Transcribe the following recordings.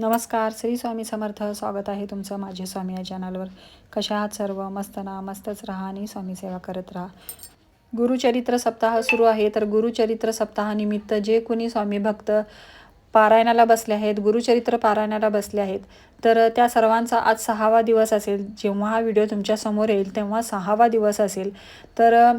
नमस्कार श्री स्वामी समर्थ. स्वागत आहे तुमचं माझे स्वामी या चॅनलवर कशा आहात सर्व? मस्त ना? मस्तच राहा आणि स्वामी सेवा करत राहा. गुरुचरित्र सप्ताह सुरू आहे. तर गुरुचरित्र सप्ताहानिमित्त जे कोणी स्वामी भक्त पारायणाला बसले आहेत गुरुचरित्र पारायणाला बसले आहेत तर त्या सर्वांचा आज सहावा दिवस असेल. जेव्हा हा व्हिडिओ तुमच्यासमोर येईल तेव्हा सहावा दिवस असेल. तर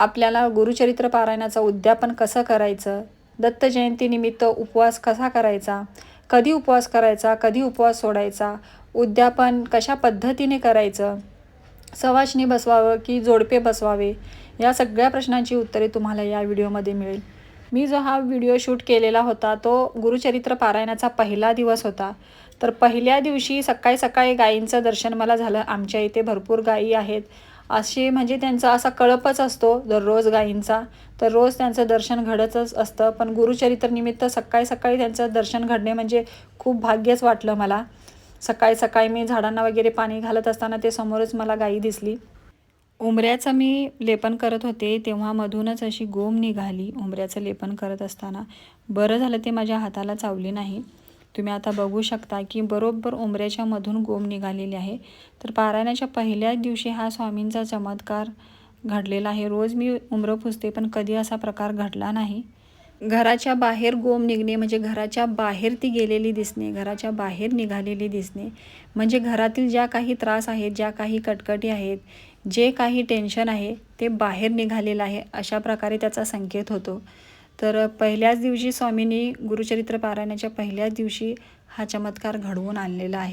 आपल्याला गुरुचरित्र पारायणाचं उद्यापन कसं करायचं? दत्त जयंतीनिमित्त उपवास कसा करायचा? कधी उपवास करायचा कधी उपवास सोडायचा उद्यापन कशा पद्धतीने करायचं सवाशणी बसवावं की जोडपे बसवावे या सगळ्या प्रश्नांची उत्तरे तुम्हाला या व्हिडिओमध्ये मिळेल. मी जो हा व्हिडिओ शूट केलेला होता तो गुरुचरित्र पारायणाचा पहिला दिवस होता. तर पहिल्या दिवशी सकाळी सकाळी गायींचं दर्शन मला झालं. आमच्या इथे भरपूर गायी आहेत. असे म्हणजे त्यांचा असा कळपच असतो दररोज गायींचा. तर रोज त्यांचं दर्शन घडतच असतं. पण गुरुचरित्रनिमित्त सकाळी सकाळी त्यांचं दर्शन घडणे म्हणजे खूप भाग्यच वाटलं मला. सकाळी सकाळी मी झाडांना वगैरे पाणी घालत असताना ते समोरच मला गायी दिसली. उमऱ्याचं मी लेपन करत होते तेव्हा मधूनच अशी गोम निघाली उमऱ्याचं लेपन करत असताना. बरं झालं ते माझ्या हाताला चावली नाही. तुम्ही आता बघू शकता की बरोबर उमऱ्याच्या मधून गोम निघालेली आहे. तर पारायणाच्या पहिल्याच दिवशी हा स्वामींचा चमत्कार घडलेला आहे. रोज मी उमरं पुसते पण कधी असा प्रकार घडला नाही. घराच्या बाहेर गोम निघणे म्हणजे घराच्या बाहेर ती गेलेली दिसणे घराच्या बाहेर निघालेली दिसणे म्हणजे घरातील ज्या काही त्रास आहेत ज्या काही कटकटी आहेत जे काही टेन्शन आहे ते बाहेर निघालेलं आहे अशा प्रकारे त्याचा संकेत होतो. तर पहिल्याच दिवशी स्वामींनी गुरुचरित्र पारायणाच्या पहिल्याच दिवशी हा चमत्कार घडवून आणलेला आहे.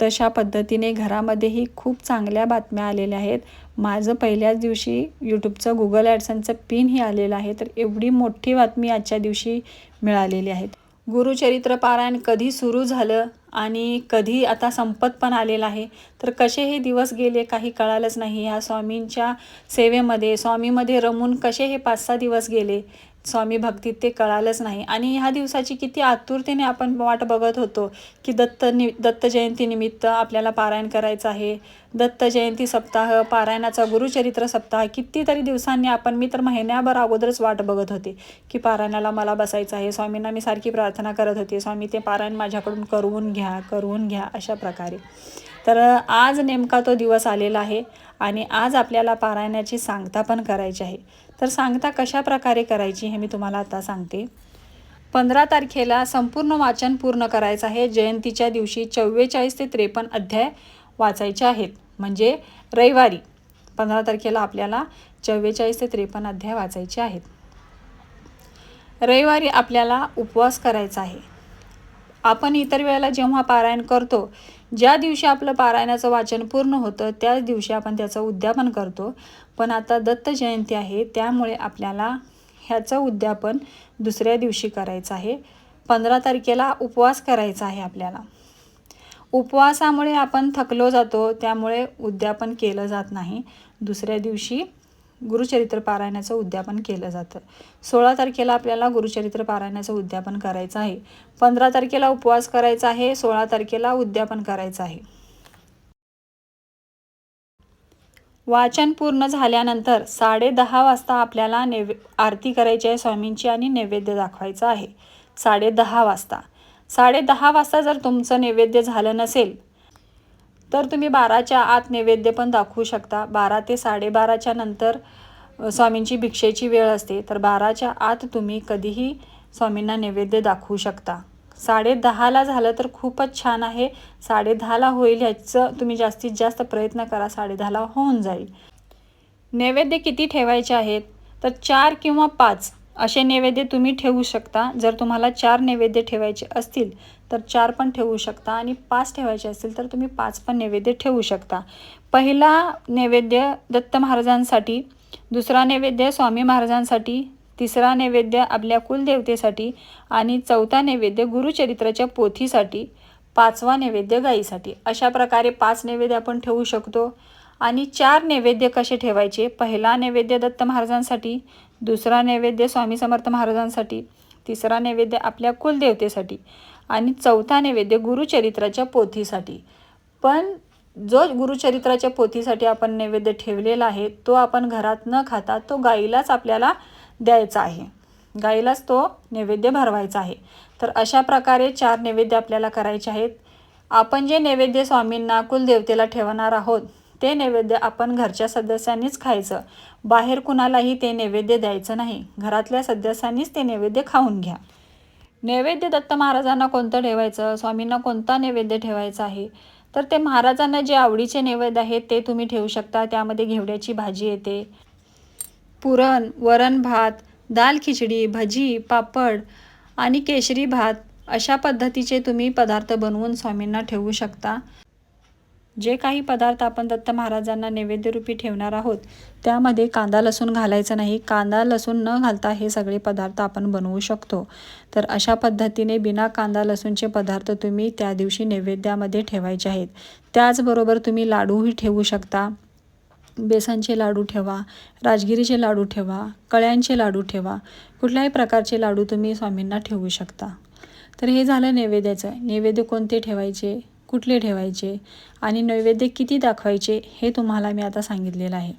तशा पद्धतीने घरामध्येही खूप चांगल्या बातम्या आलेल्या आहेत. माझं पहिल्याच दिवशी यूट्यूबचं गुगल ॲडसनचं पिनही आलेलं आहे तर एवढी मोठी बातमी आजच्या दिवशी मिळालेली आहेत गुरुचरित्र पारायण कधी सुरू झालं आणि कधी आता संपत पण आलेलं आहे तर कसे हे दिवस गेले काही कळालंच नाही. ह्या स्वामींच्या सेवेमध्ये स्वामीमध्ये रमून कसे हे पाच सहा दिवस गेले स्वामी भक्तीत ते कळालंच नाही. आणि ह्या दिवसाची किती आतुरतेने आपण वाट बघत होतो की दत्त नि दत्त जयंतीनिमित्त आपल्याला पारायण करायचं आहे. दत्त जयंती सप्ताह पारायणाचा गुरुचरित्र सप्ताह कितीतरी दिवसांनी आपण मी तर महिन्याभर अगोदरच वाट बघत होते की पारायणाला मला बसायचं आहे. स्वामींना मी सारखी प्रार्थना करत होते स्वामी ते पारायण माझ्याकडून करवून घ्या करवून घ्या अशा प्रकारे. तर आज नेमका तो दिवस आलेला आहे आणि आज आपल्याला पारायणाची सांगता पण करायची आहे. तर सांगता कशा प्रकारे करायची हे मी तुम्हाला आता सांगते. पंधरा तारखेला संपूर्ण वाचन पूर्ण करायचं आहे. जयंतीच्या दिवशी चव्वेचाळीस ते त्रेपन्न अध्याय वाचायचे आहेत. म्हणजे रविवारी पंधरा तारखेला आपल्याला चव्वेचाळीस ते त्रेपन्न अध्याय वाचायचे आहेत. रविवारी आपल्याला उपवास करायचा आहे. आपण इतर वेळेला जेव्हा पारायण करतो ज्या दिवशी आपलं पारायणाचं वाचन पूर्ण होतं त्याच दिवशी आपण त्याचं उद्यापन करतो. पण आता दत्त जयंती आहे त्यामुळे आपल्याला ह्याचं उद्यापन दुसऱ्या दिवशी करायचं आहे. पंधरा तारखेला उपवास करायचा आहे आपल्याला. उपवासामुळे आपण थकलो जातो त्यामुळे उद्यापन केलं जात नाही. दुसऱ्या दिवशी गुरुचरित्र पारायणाचं उद्यापन केलं जातं. सोळा तारखेला आपल्याला गुरुचरित्र पारायणाचं उद्यापन करायचं आहे. पंधरा तारखेला उपवास करायचा आहे सोळा तारखेला उद्यापन करायचं आहे. वाचन पूर्ण झाल्यानंतर साडे दहा वाजता आपल्याला नैवे आरती करायची आहे स्वामींची आणि नैवेद्य दाखवायचं आहे. साडे दहा वाजता. साडे दहा वाजता जर तुमचं नैवेद्य झालं नसेल तर तुम्ही बाराच्या आत नैवेद्य पण दाखवू शकता. बारा ते साडेबाराच्या नंतर स्वामींची भिक्षेची वेळ असते. तर बाराच्या आत तुम्ही कधीही स्वामींना नैवेद्य दाखवू शकता. साडे दहाला झालं तर खूपच छान आहे. साडे दहाला होईल ह्याचं तुम्ही जास्तीत जास्त प्रयत्न करा. साडे दहाला होऊन जाईल. नैवेद्य किती ठेवायचे आहेत? तर चार किंवा पाच असे नैवेद्य तुम्ही ठेवू शकता. जर तुम्हाला चार नैवेद्य ठेवायचे असतील तर चार पण ठेवू शकता. आणि पाच ठेवायचे असतील तर तुम्ही पाच पण नैवेद्य ठेवू शकता. पहिला नैवेद्य दत्त महाराजांसाठी दुसरा नैवेद्य स्वामी महाराजांसाठी तिसरा नैवेद्य आपल्या कुलदेवतेसाठी आणि चौथा नैवेद्य गुरुचरित्राच्या पोथीसाठी पाचवा नैवेद्य गाईसाठी. अशा प्रकारे पाच नैवेद्य आपण ठेवू शकतो. आणि चार नैवेद्य कसे ठेवायचे? पहिला नैवेद्य दत्त महाराजांसाठी दुसरा नैवेद्य स्वामी समर्थ महाराजांसाठी तिसरा नैवेद्य आपल्या कुलदेवतेसाठी आणि चौथा नैवेद्य गुरुचरित्राच्या पोथीसाठी. पण जो गुरुचरित्राच्या पोथीसाठी आपण नैवेद्य ठेवलेला आहे तो आपण घरात न खाता तो गाईलाच आपल्याला द्यायचा आहे. गाईलाच तो नैवेद्य भरवायचा आहे. तर अशा प्रकारे चार नैवेद्य आपल्याला करायचे आहेत. आपण जे नैवेद्य स्वामींना कुलदेवतेला ठेवणार आहोत ते नैवेद्य आपण घरच्या सदस्यांनीच खायचं. बाहेर कुणालाही ते नैवेद्य द्यायचं नाही. घरातल्या सदस्यांनीच ते नैवेद्य खाऊन घ्या. नैवेद्य दत्त महाराजांना कोणतं ठेवायचं? स्वामींना कोणता नैवेद्य ठेवायचा आहे? तर ते महाराजांना जे आवडीचे नैवेद्य आहेत ते तुम्ही ठेवू शकता. त्यामध्ये घेवड्याची भाजी येते. पुरण वरण भात दाल खिचडी भजी पापड आणि केशरी भात अशा पद्धतीचे तुम्ही पदार्थ बनवून स्वामींना ठेवू शकता. जे काही पदार्थ आपण दत्त महाराजांना नैवेद्यरूपी ठेवणार आहोत त्यामध्ये कांदा लसूण घालायचं नाही. कांदा लसूण न घालता हे सगळे पदार्थ आपण बनवू शकतो. तर अशा पद्धतीने बिना कांदा लसूणचे पदार्थ तुम्ही त्या दिवशी नैवेद्यामध्ये ठेवायचे आहेत. त्याचबरोबर तुम्ही लाडूही ठेवू शकता. बेसनचे लाडू ठेवा राजगिरीचे लाडू ठेवा कळ्यांचे लाडू ठेवा कुठल्याही प्रकारचे लाडू तुम्ही स्वामींना ठेवू शकता. तर हे झालं नैवेद्याचं. नैवेद्य कोणते ठेवायचे? कुठले ठेवायचे आणि नैवेद्य किती दाखवायचे हे तुम्हाला मी आता सांगितलेलं आहे.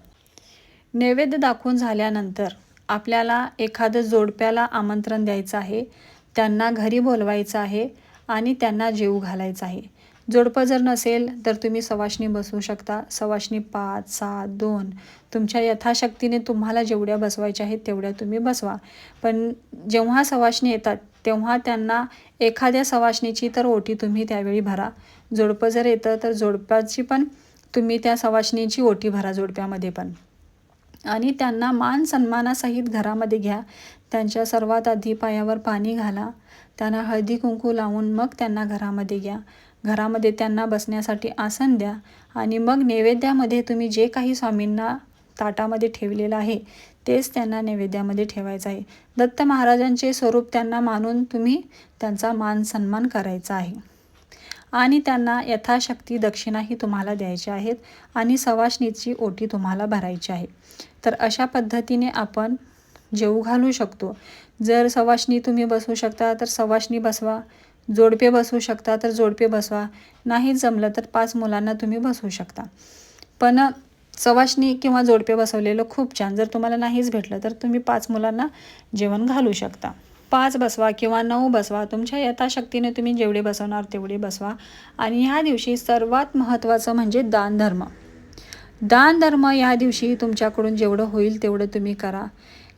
नैवेद्य दाखवून झाल्यानंतर आपल्याला एखादं जोडप्याला आमंत्रण द्यायचं आहे त्यांना घरी बोलवायचं आहे आणि त्यांना जेऊ घालायचं आहे. जोडपं जर नसेल तर तुम्ही सवाशणी बसवू शकता. सवाशणी पाच सात दोन तुमच्या यथाशक्तीने तुम्हाला जेवढ्या बसवायच्या आहेत तेवढ्या तुम्ही बसवा. पण जेव्हा सवाशणी येतात तेव्हा त्यांना एखाद्या सवाशणीची तर ओटी तुम्ही त्यावेळी भरा. जोडपं जर येतं तर जोडप्याची पण तुम्ही त्या सवाशणीची ओटी भरा जोडप्यामध्ये पण. आणि त्यांना मान सन्मानासहित घरामध्ये घ्या. त्यांच्या सर्वात आधी पायावर पाणी घाला. त्यांना हळदी कुंकू लावून मग त्यांना घरामध्ये घ्या. घरामध्ये त्यांना बसण्यासाठी आसन द्या. आणि मग नैवेद्यामध्ये तुम्ही जे काही स्वामींना ताटामध्ये ठेवलेलं आहे. तेच त्यांना नैवेद्यामध्ये ठेवायचं आहे. दत्त महाराजांचे स्वरूप त्यांना मानून तुम्ही त्यांचा मान सन्मान करायचा आहे. आणि त्यांना यथाशक्ती दक्षिणाही तुम्हाला द्यायच्या आहेत आणि सवाशणीची ओटी तुम्हाला भरायची आहे. तर अशा पद्धतीने आपण जेऊ घालू शकतो. जर सवाशणी तुम्ही बसवू शकता तर सवाशणी बसवा. जोडपे बसवू शकता तर जोडपे बसवा. नाही जमलं तर पाच मुलांना तुम्ही बसवू शकता. पण सवाशणी किंवा जोडपे बसवलेलं खूप छान. जर तुम्हाला नाहीच भेटलं तर तुम्ही पाच मुलांना जेवण घालू शकता. पाच बसवा किंवा नऊ बसवा तुमच्या यथाशक्तीने तुम्ही जेवढे बसवणार तेवढे बसवा. आणि ह्या दिवशी सर्वात महत्त्वाचं म्हणजे दानधर्म. दानधर्म या दिवशी तुमच्याकडून जेवढं होईल तेवढं तुम्ही करा.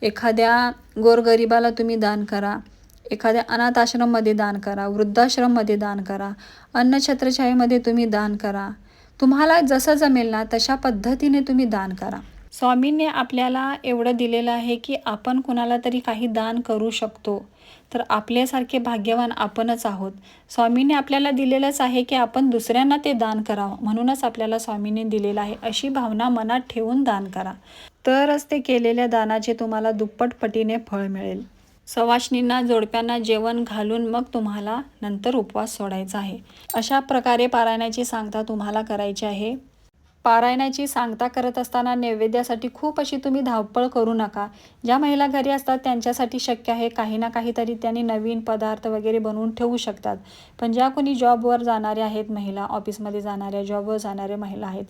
एखाद्या गोरगरिबाला तुम्ही दान करा. एखाद्या अनाथ आश्रममध्ये दान करा. वृद्धाश्रममध्ये दान करा. अन्नछत्रछायेमध्ये तुम्ही दान करा. तुम्हाला जसं जमेल ना तशा पद्धतीने तुम्ही दान करा. स्वामींनी आपल्याला एवढं दिलेलं आहे की आपण कुणाला तरी काही दान करू शकतो. तर आपल्यासारखे भाग्यवान आपणच आहोत. स्वामींनी आपल्याला दिलेलंच आहे की आपण दुसऱ्यांना ते दान करावं. म्हणूनच आपल्याला स्वामींनी दिलेलं आहे. अशी भावना मनात ठेवून दान करा. तरच ते केलेल्या दानाचे तुम्हाला दुप्पट पटीने फळ मिळेल. सवाशणींना जोडप्यांना जेवण घालून मग तुम्हाला नंतर उपवास सोडायचा आहे. अशा प्रकारे पारायणाची सांगता तुम्हाला करायची आहे. पारायणाची सांगता करत असताना नैवेद्यासाठी खूप अशी तुम्ही धावपळ करू नका. ज्या महिला घरी असतात त्यांच्यासाठी शक्य आहे काही ना काहीतरी त्यांनी नवीन पदार्थ वगैरे बनवून ठेवू शकतात. पण ज्या कोणी जॉबवर जाणाऱ्या आहेत महिला ऑफिसमध्ये जाणाऱ्या जॉबवर जाणाऱ्या महिला आहेत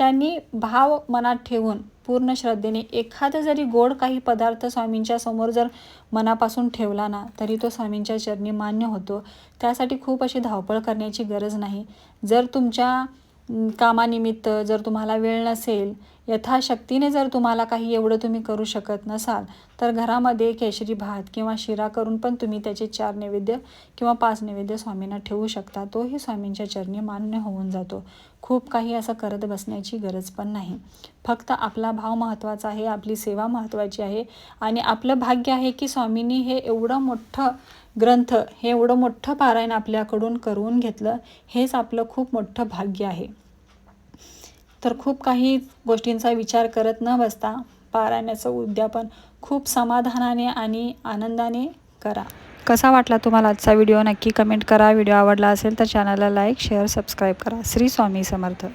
त्यांनी भाव मनात ठेवून पूर्ण श्रद्धेने एखादं जरी गोड काही पदार्थ स्वामींच्या समोर जर मनापासून ठेवला ना तरी तो स्वामींच्या चरणी मान्य होतो. त्यासाठी खूप अशी धावपळ करण्याची गरज नाही. जर तुमच्या कामानिमित्त जर तुम्हाला वेळ नसेल यथाशक्तीने जर तुम्हाला काही एवढं तुम्ही करू शकत नसाल तर घरामध्ये केशरी भात किंवा शिरा करून पण तुम्ही त्याचे चार नैवेद्य किंवा पाच नैवेद्य स्वामींना ठेवू शकता. तोही स्वामींच्या चरणी मान्य होऊन जातो. खूप काही असं करत बसण्याची गरज पण नाही. फक्त आपला भाव महत्त्वाचा आहे आपली सेवा महत्त्वाची आहे आणि आपलं भाग्य आहे की स्वामींनी हे एवढं मोठं ग्रंथ हे एवढं मोठं पारायण आपल्याकडून करून घेतलं हेच आपलं खूप मोठं भाग्य आहे. तर खूप काही गोष्टींचा विचार करत न बसता पारायणाचं उद्यापन खूप समाधानाने आणि आनंदाने करा. कसा वाटला तुम्हाला आजचा व्हिडिओ? नक्की कमेंट करा. व्हिडिओ आवडला असेल तर चॅनलला लाईक शेअर सबस्क्राईब करा. श्री स्वामी समर्थ.